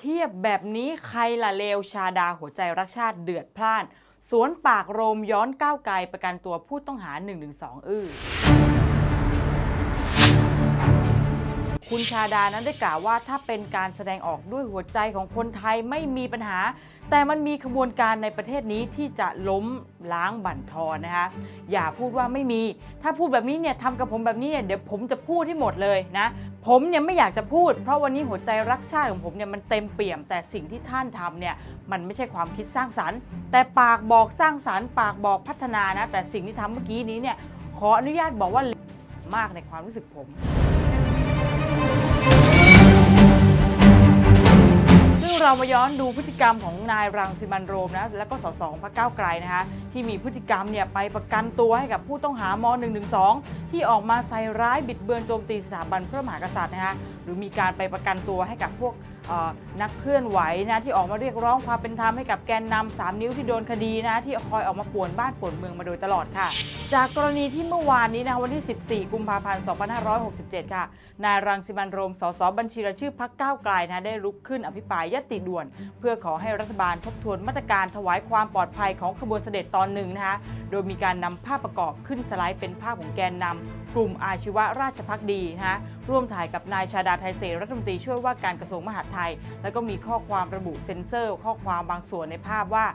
เทียบแบบนี้ใครละเลวชาดาหัวใจรักชาติเดือดพล่าน สวนปากโรมย้อนก้าวไกลประกันตัวผู้ต้องหา112อื้อ คุณชาดานั้นได้กล่าวว่าถ้าเป็นการแสดงออกด้วยหัวใจของคนไทยไม่มีปัญหา แต่มันมีขบวนการในประเทศนี้ที่จะล้มล้างบั่นทอนนะคะ อย่าพูดว่าไม่มี ถ้าพูดแบบนี้เนี่ยทำกับผมแบบนี้เนี่ยเดี๋ยวผมจะพูดที่หมดเลยนะ ผมเนี่ยไม่อยากจะพูด เพราะวันนี้หัวใจรักชาติของผมเนี่ยมันเต็มเปี่ยม แต่สิ่งที่ท่านทำเนี่ยมันไม่ใช่ความคิดสร้างสรรค์ แต่ปากบอกสร้างสรรค์ ปากบอกพัฒนานะแต่สิ่งที่ทำเมื่อกี้นี้เนี่ยขออนุญาตบอกว่ามากในความรู้สึกผม งเรามาย้อนดูพฤติกรรมของนายรังสิมันโรมนะแล้วก็สสองพรรคก้าวไกลนะคะที่มีพฤติกรรมเนี่ยไปประกันตัวให้กับผู้ต้องหาม112 ที่ออกมาใส่ร้ายบิดเบือนโจมตีสถาบันพระมหากษัตริย์นะคะหรือมีการไปประกันตัวให้กับพวก นักเคลื่อนไหวนะที่ออกมาเรียกร้องความเป็นธรรมให้กับแกนนำสามนิ้วที่โดนคดีนะที่คอยออกมาป่วนบ้านป่วนเมืองมาโดยตลอดค่ะ จากกรณีที่เมื่อวานนี้นะวันที่ 14 กุมภาพันธ์ 2567 ค่ะ นายรังสิมันโรม สสบัญชีรายชื่อพักก้าวไกลนะได้ลุกขึ้นอภิปรายยติด่วน เพื่อขอให้รัฐบาลทบทวนมาตรการถวายความปลอดภัยของขบวนเสด็จตอนหนึ่งนะคะโดยมีการนำภาพประกอบขึ้นสไลด์เป็นภาพของแกนนำกลุ่มอาชีวะราชพักดีนะร่วมถ่ายกับนายชาดาไทยเศรรัฐมนตรีช่วยว่าการกระทรวงมหาดไทย แล้วก็มีข้อความระบุเซ็นเซอร์ ข้อความบางส่วนในภาพว่า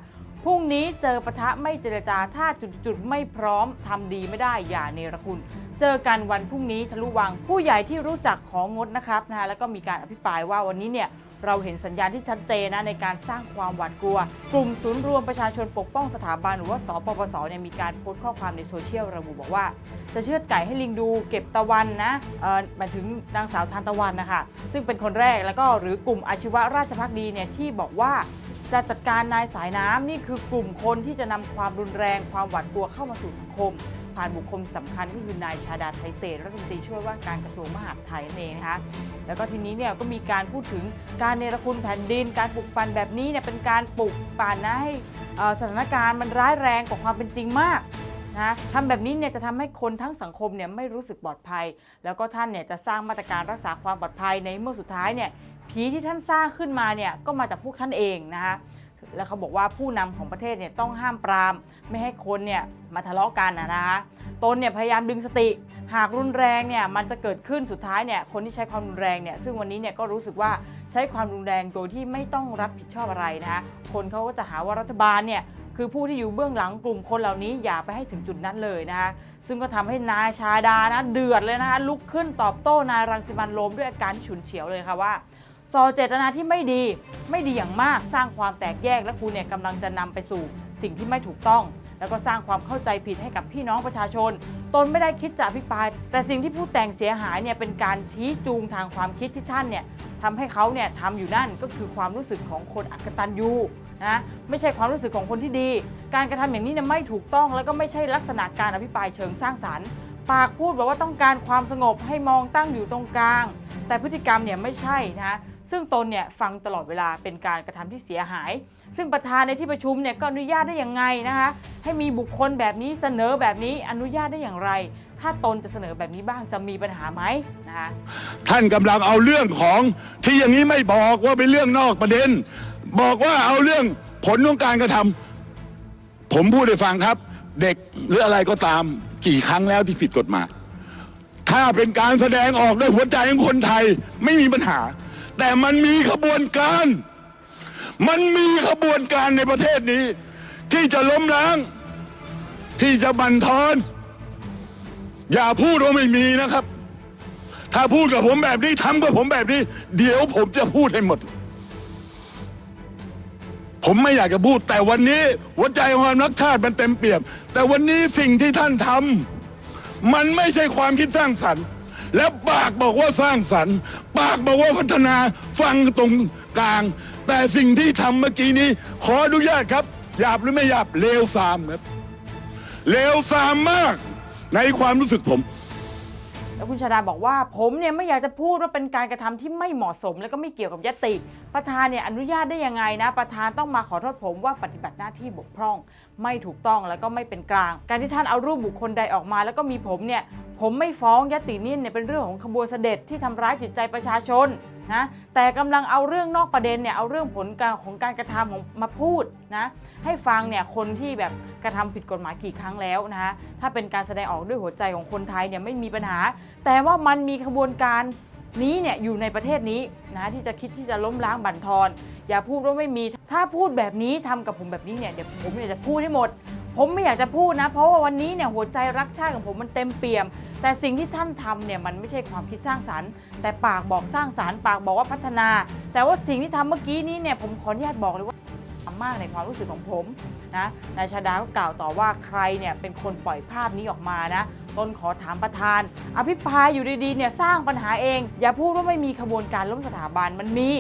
พรุ่งนี้เจอปะทะไม่เจรจาถ้าจุดๆไม่พร้อมทำดีไม่ได้อย่าเนรคุณ เจอกันวันพรุ่งนี้ทะลุวังผู้ใหญ่ที่รู้จักของงดนะครับนะแล้วก็มีการอภิปรายว่าวันนี้เนี่ยเราเห็นสัญญาณที่ชัดเจนนะในการสร้างความหวาดกลัว กลุ่มศูนย์รวมประชาชนปกป้องสถาบันหรือว่าสปปสเนี่ยมีการโพสต์ข้อความในโซเชียลระบุบอกว่า จะเชือดไก่ให้ลิงดูเก็บตะวันนะเอ่อหมายถึงนางสาวทานตะวันนะคะซึ่งเป็นคนแรกแล้วก็หรือกลุ่มอาชีวะราชพักดีเนี่ยที่บอกว่า จะจัดการนายสายน้ำนี่คือกลุ่มคนที่จะนำความรุนแรงความหวาดกลัวเข้ามาสู่สังคม ผ่านบุคคลสำคัญก็คือนายชาดาไทยเศษรัฐมนตรีช่วยว่าการกระทรวงมหาดไทยนั่นเองนะคะแล้วก็ทีนี้เนี่ยก็มีการพูดถึงการเนรคุณแผ่นดิน การปลุกปั่นแบบนี้เนี่ยเป็นการปลุกปั่นนะให้สถานการณ์มันร้ายแรงกว่าความเป็นจริงมากนะทำแบบนี้เนี่ยจะทำให้คนทั้งสังคมเนี่ยไม่รู้สึกปลอดภัย แล้วก็ท่านเนี่ยจะสร้างมาตรการรักษาความปลอดภัยในเมื่อสุดท้ายเนี่ย ผีที่ท่านสร้างขึ้นมาเนี่ยก็มาจากพวกท่านเองนะคะแล้วเขาบอกว่าผู้นำของประเทศเนี่ยต้องห้ามปราม ไม่ให้คนเนี่ยมาทะเลาะกันนะนะคะตนเนี่ยพยายามดึงสติ หากรุนแรงเนี่ยมันจะเกิดขึ้นสุดท้ายเนี่ยคนที่ใช้ความรุนแรงเนี่ยซึ่งวันนี้เนี่ยก็รู้สึกว่าใช้ความรุนแรงโดยที่ไม่ต้องรับผิดชอบอะไรนะคะคนเขาก็จะหาว่ารัฐบาลเนี่ยคือผู้ที่อยู่เบื้องหลังกลุ่มคนเหล่านี้อย่าไปให้ถึงจุดนั้นเลยนะคะซึ่งก็ทำให้นายชาดานะเดือดเลยนะคะลุกขึ้นตอบโต้นายรังสิมันโรมด้วยอาการฉุนเฉียวเลยค่ะว่า ส่อเจตนาที่ไม่ดีไม่ดีอย่างมากสร้างความแตกแยกและคุณเนี่ยกำลังจะนำไปสู่สิ่งที่ไม่ถูกต้อง แล้วก็สร้างความเข้าใจผิดให้กับพี่น้องประชาชน ตนไม่ได้คิดจะอภิปราย แต่สิ่งที่ผู้แต่งเสียหายเนี่ยเป็นการชี้จูงทางความคิดที่ท่านเนี่ยทำให้เขาเนี่ยทำอยู่นั่นก็คือความรู้สึกของคนอักตันยูนะไม่ใช่ความรู้สึกของคนที่ดี การกระทำอย่างนี้เนี่ยไม่ถูกต้อง แล้วก็ไม่ใช่ลักษณะการอภิปรายเชิงสร้างสรรค์ ปากพูดบอกว่าต้องการความสงบให้มองตั้งอยู่ตรงกลาง แต่พฤติกรรมเนี่ยไม่ใช่นะ ซึ่งตนเนี่ยฟังตลอดเวลาเป็นการกระทำที่เสียหาย ซึ่งประธานในที่ประชุมเนี่ยก็อนุญาตได้อย่างไงนะคะให้มีบุคคลแบบนี้เสนอแบบนี้อนุญาตได้อย่างไร ถ้าตนจะเสนอแบบนี้บ้างจะมีปัญหาไหมนะคะท่านกำลังเอาเรื่องของที่อย่างนี้ไม่บอกว่าเป็นเรื่องนอกประเด็น บอกว่าเอาเรื่องผลของการกระทำผมพูดให้ฟังครับเด็กหรืออะไรก็ตามกี่ครั้งแล้วที่ผิดกฎหมายถ้าเป็นการแสดงออกด้วยหัวใจของคนไทยไม่มีปัญหา แต่มันมีขบวนการ มันมีขบวนการในประเทศนี้ ที่จะล้มล้าง ที่จะบั่นทอน อย่าพูดว่าไม่มีนะครับ ถ้าพูดกับผมแบบนี้ทำกับผมแบบนี้ เดี๋ยวผมจะพูดให้หมด ผมไม่อยากจะพูด แต่วันนี้หัวใจของความรักชาติมันเต็มเปี่ยม แต่วันนี้สิ่งที่ท่านทำมันไม่ใช่ความคิดสร้างสรรค์ และปากบอกว่าสร้างสรรค์ ปากบอกว่าพัฒนาฟังตรงกลาง แต่สิ่งที่ทำเมื่อกี้นี้ ขออนุญาตครับหยาบหรือไม่หยาบเลวซามครับเลวซามมากในความรู้สึกผม แล้วคุณชาดาบอกว่าผมเนี่ยไม่อยากจะพูดว่าเป็นการกระทำที่ไม่เหมาะสม แล้วก็ไม่เกี่ยวกับยติ ประธานเนี่ยอนุญาตได้ยังไงนะ ประธานต้องมาขอโทษผมว่าปฏิบัติหน้าที่บกพร่อง ไม่ถูกต้องแล้วก็ไม่เป็นกลาง การที่ท่านเอารูปบุคคลใดออกมา แล้วก็มีผมเนี่ยผมไม่ฟ้องยตินี่เนี่ยเป็นเรื่องของขบวนเสด็จที่ทำร้ายจิตใจประชาชน นะแต่กำลังเอาเรื่องนอกประเด็นเนี่ยเอาเรื่องผลการของการกระทำของมาพูดนะให้ฟังเนี่ยคนที่แบบกระทำผิดกฎหมายกี่ครั้งแล้วนะฮะถ้าเป็นการแสดงออกด้วยหัวใจของคนไทยเนี่ยไม่มีปัญหา แต่ว่ามันมีขบวนการนี้เนี่ยอยู่ในประเทศนี้นะที่จะคิดที่จะล้มล้างบั่นทอน อย่าพูดว่าไม่มีถ้าพูดแบบนี้ทำกับผมแบบนี้เนี่ยเดี๋ยวผมเนี่ยจะพูดให้หมด ผมไม่อยากจะพูดนะ เพราะว่าวันนี้เนี่ยหัวใจรักชาติของผมมันเต็มเปี่ยม แต่สิ่งที่ท่านทำเนี่ยมันไม่ใช่ความคิดสร้างสรรค์ แต่ปากบอกสร้างสรรค์ปากบอกว่าพัฒนา แต่ว่าสิ่งที่ทำเมื่อกี้นี้เนี่ยผมขออนุญาตบอกเลยว่ามากในความรู้สึกของผมนะนายชาดาก็กล่าวต่อว่าใครเนี่ยเป็นคนปล่อยภาพนี้ออกมานะตนขอถามประธาน อภิปรายอยู่ดีๆเนี่ยสร้างปัญหาเอง อย่าพูดว่าไม่มีขบวนการล้มสถาบันมันมี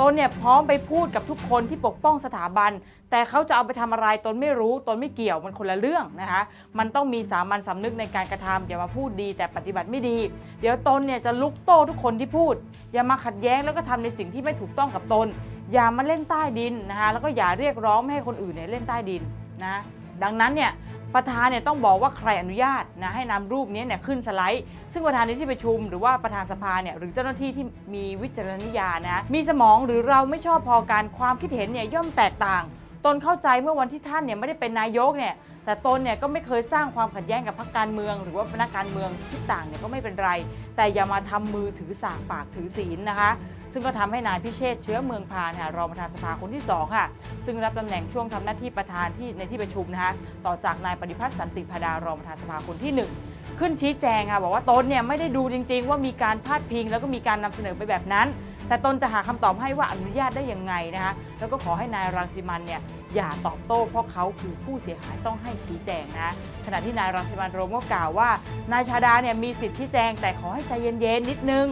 ตนเนี่ยพร้อมไปพูดกับทุกคนที่ปกป้องสถาบัน แต่เขาจะเอาไปทำอะไรตนไม่รู้ตนไม่เกี่ยวมันคนละเรื่องนะคะ มันต้องมีสามัญสำนึกในการกระทำอย่ามาพูดดีแต่ปฏิบัติไม่ดี เดี๋ยวตนเนี่ยจะลุกโต้ทุกคนที่พูด อย่ามาขัดแย้งแล้วก็ทำในสิ่งที่ไม่ถูกต้องกับตน อย่ามาเล่นใต้ดินนะคะแล้วก็อย่าเรียกร้องไม่ให้คนอื่นเนี่ยเล่นใต้ดินนะดังนั้นเนี่ย ประธานเนี่ยต้องบอกว่าใครอนุญาตนะให้นำรูปนี้เนี่ยขึ้นสไลด์ ซึ่งประธานในที่ประชุมหรือว่าประธานสภาเนี่ยหรือเจ้าหน้าที่ที่มีวิจารณญาณนะมีสมองหรือเราไม่ชอบพอการความคิดเห็นเนี่ยย่อมแตกต่าง ตนเข้าใจเมื่อวันที่ท่านเนี่ยไม่ได้เป็นนายกเนี่ยแต่ตนเนี่ยก็ไม่เคยสร้างความขัดแย้งกับพรรคการเมือง หรือว่านักการเมืองที่ต่างเนี่ยก็ไม่เป็นไร แต่อย่ามาทำมือถือสากปากถือศีลนะคะ ซึ่งก็ทำให้นายพิเชษเชื้อเมืองพานค่ะรองประธานสภาคนที่2ค่ะซึ่งรับตำแหน่งช่วงทำหน้าที่ประธานที่ในที่ประชุมนะคะต่อจากนายปฏิพัฒน์สันติพดารองประธานสภาคนที่ 1ขึ้นชี้แจงค่ะบอกว่าตนเนี่ยไม่ได้ดูจริง ๆ ว่ามีการพาดพิง แล้วก็มีการนำเสนอไปแบบนั้น แต่ตนจะหาคำตอบให้ว่าอนุญาตได้ยังไงนะคะแล้วก็ขอให้นายรังสิมันเนี่ยอย่าตอบโต้เพราะเขาคือผู้เสียหายต้องให้ชี้แจงนะขณะที่นายรังสิมันโรมก็กล่าวว่านายชาดาเนี่ยมีสิทธิ์ชี้แจง แต่ขอให้ใจเย็นๆนิดนึง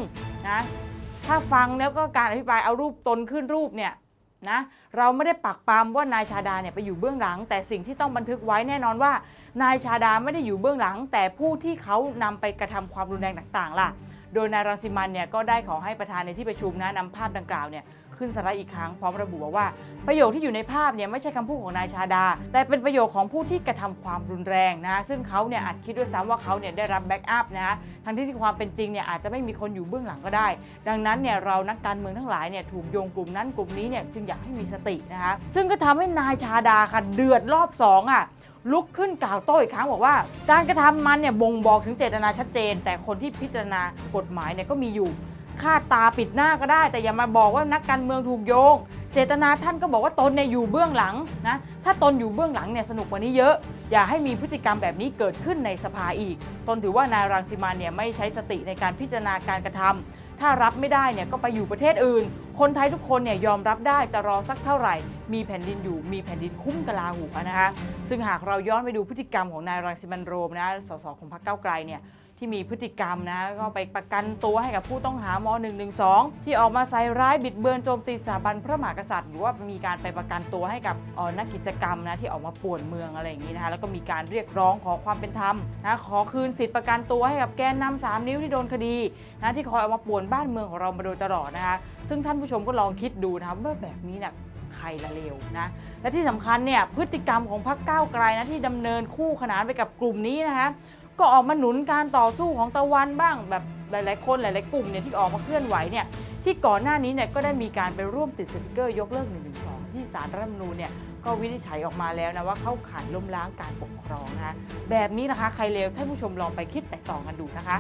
นะถ้าฟังแล้วก็การอภิปรายเอารูปตนขึ้นรูปเนี่ยนะเราไม่ได้ปักปามว่านายชาดาเนี่ยไปอยู่เบื้องหลัง แต่สิ่งที่ต้องบันทึกไว้แน่นอนว่า นายชาดาไม่ได้อยู่เบื้องหลัง แต่ผู้ที่เขานำไปกระทำความรุนแรงต่างๆล่ะ โดยนายรังสิมันเนี่ยก็ได้ขอให้ประธานในที่ประชุมนะนำภาพดังกล่าวเนี่ยขึ้นสไลด์อีกครั้งพร้อมระบุว่า ประโยคที่อยู่ในภาพเนี่ยไม่ใช่คำพูดของนายชาดา แต่เป็นประโยคของผู้ที่กระทำความรุนแรงนะซึ่งเขาเนี่ยอาจคิดด้วยซ้ำว่าเขาเนี่ยได้รับแบ็กอัพนะทั้งที่ที่ความเป็นจริงเนี่ยอาจจะไม่มีคนอยู่เบื้องหลังก็ได้ ดังนั้นเนี่ยเรานักการเมืองทั้งหลายเนี่ยถูกโยงกลุ่มนั้นกลุ่มนี้เนี่ยจึงอยากให้มีสตินะคะซึ่งก็ทำให้นายชาดาค่ะเดือดรอบสองอะ ลุกขึ้นกล่าวโต้อีกครั้งบอกว่า การกระทำมันเนี่ยบ่งบอกถึงเจตนาชัดเจน แต่คนที่พิจารณากฎหมายเนี่ยก็มีอยู่คาดตาปิดหน้าก็ได้ แต่อย่ามาบอกว่านักการเมืองถูกโยง เจตนาท่านก็บอกว่าตนเนี่ยอยู่เบื้องหลังนะถ้าตนอยู่เบื้องหลังเนี่ยสนุกกว่านี้เยอะ อย่าให้มีพฤติกรรมแบบนี้เกิดขึ้นในสภาอีก ตนถือว่านายรังสิมันเนี่ยไม่ใช้สติในการพิจารณาการกระทำ ถ้ารับไม่ได้เนี่ยก็ไปอยู่ประเทศอื่น คนไทยทุกคนเนี่ยยอมรับได้จะรอสักเท่าไหร่ มีแผ่นดินอยู่มีแผ่นดินคุ้มกะลาหัวนะคะ ซึ่งหากเราย้อนไปดูพฤติกรรมของนายรังสิมันโรมนะสสของพรรคเก้าไกลเนี่ย ที่มีพฤติกรรมนะก็ไปประกันตัวให้กับผู้ต้องหาม112 ที่ออกมาใส่ร้ายบิดเบือนโจมตีสถาบันพระมหากษัตริย์ หรือว่ามีการไปประกันตัวให้กับออนักกิจกรรมนะที่ออกมาป่วนเมืองอะไรอย่างนี้นะคะแล้วก็มีการเรียกร้องขอความเป็นธรรมนะขอคืนสิทธิประกันตัวให้กับแกนนำสามนิ้วที่โดนคดีนะที่คอยออกมาป่วนบ้านเมืองของเรามาโดยตลอดนะคะซึ่งท่านผู้ชมก็ลองคิดดูนะคะว่าแบบนี้เนี่ยใครละเลวนะ และที่สำคัญเนี่ยพฤติกรรมของพรรคก้าวไกลนะที่ดำเนินคู่ขนานไปกับกลุ่มนี้นะคะ ก็ออกมาหนุนการต่อสู้ของตะวันบ้าง แบบหลาย ๆ คนหลาย ๆ กลุ่มเนี่ยที่ออกมาเคลื่อนไหวเนี่ยที่ก่อนหน้านี้เนี่ยก็ได้มีการไปร่วมติดสติกเกอร์ยกเลิก1นึที่สารรัฐธรรมนูญเนี่ยก็วินิจฉัยออกมาแล้วนะว่าเข้าข่ายล้มล้างการปกครองนะคะแบบนี้นะคะใครเลวท่านผู้ชมลองไปคิดแต่ต่างกันดูนะคะ